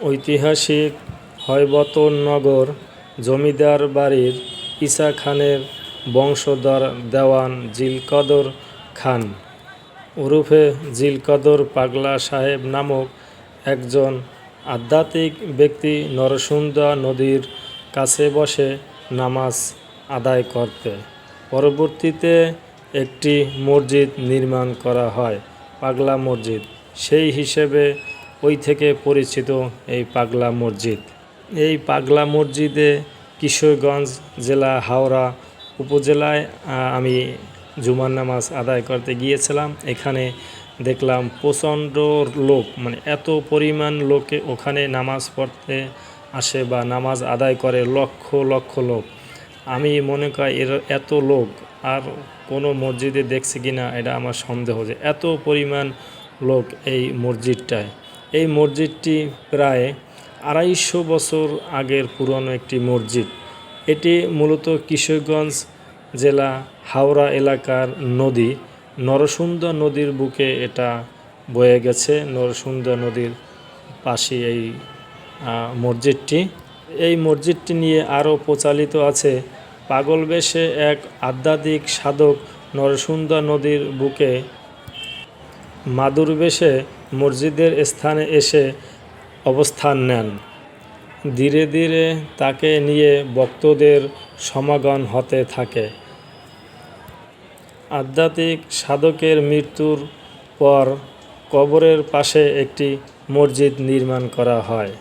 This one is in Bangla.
ঐতিহাসিক হয়বতন নগর জমিদার বাড়ির ঈসা খানের বংশধর দেওয়ান জিলকদর খান। ওরফে জিলকদর পাগলা সাহেব নামক একজন আধ্যাত্মিক ব্যক্তি নরসুন্দা নদীর কাছে বসে নামাজ আদায় করতে। পরবর্তীতে একটি মসজিদ নির্মাণ করা হয়, পাগলা মসজিদ। সেই হিসেবে ওই থেকে পরিচিত এই পাগলা মসজিদ। এই পাগলা মসজিদে কিশোরগঞ্জ জেলা হাওড়া উপজেলায় আমি জুমার নামাজ আদায় করতে গিয়েছিলাম। এখানে দেখলাম প্রচণ্ড লোক মানে এত পরিমাণ লোকে ওখানে নামাজ পড়তে আসে বা নামাজ আদায় করে লক্ষ লক্ষ লোক। আমি মনে করি এর এত লোক, আর কোনো মসজিদে দেখছে কি না এটা আমার সন্দেহ যে এত পরিমাণ লোক এই মসজিদটায়। এই মসজিদটি প্রায় আড়াইশো বছর আগের পুরনো একটি মসজিদ। এটি মূলত কিশোরগঞ্জ জেলা হাওড়া এলাকার নদী। নরসুন্দা নদীর বুকে এটা বয়ে গেছে। নরসুন্দা নদীর পাশে এই মসজিদটি। এই মসজিদটি নিয়ে আরও প্রচালিত আছে পাগল বেশে এক আধ্যাত্মিক সাধক নরসুন্দা নদীর বুকে মাদুর বেশে মসজিদের স্থানে এসে অবস্থান নেন। ধীরে ধীরে তাকে নিয়ে ভক্তদের সমাগম হতে থাকে। আধ্যাত্মিক সাধকের মৃত্যুর পর কবরের পাশে একটি মসজিদ নির্মাণ করা হয়।